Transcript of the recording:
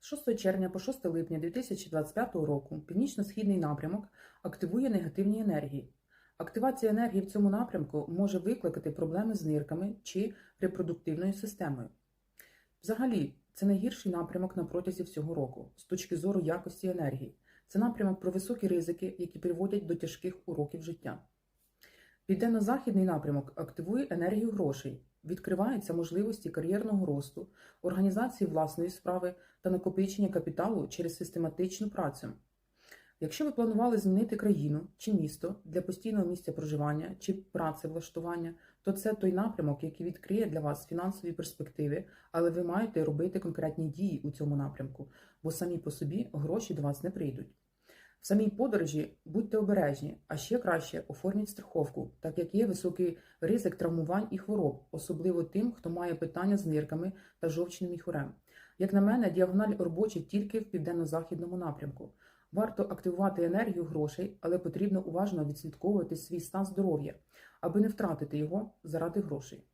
З 6 червня по 6 липня 2025 року північно-східний напрямок активує негативні енергії. Активація енергії в цьому напрямку може викликати проблеми з нирками чи репродуктивною системою. Взагалі, це найгірший напрямок на протязі всього року з точки зору якості енергії. Це напрямок про високі ризики, які приводять до тяжких уроків життя. Південно-західний напрямок активує енергію грошей, відкриваються можливості кар'єрного росту, організації власної справи та накопичення капіталу через систематичну працю. Якщо ви планували змінити країну чи місто для постійного місця проживання чи працевлаштування, то це той напрямок, який відкриє для вас фінансові перспективи, але ви маєте робити конкретні дії у цьому напрямку, бо самі по собі гроші до вас не прийдуть. В самій подорожі будьте обережні, а ще краще оформіть страховку, так як є високий ризик травмувань і хвороб, особливо тим, хто має питання з нирками та жовчним міхурем. Як на мене, діагональ робочий тільки в південно-західному напрямку. Варто активувати енергію грошей, але потрібно уважно відслідковувати свій стан здоров'я, аби не втратити його заради грошей.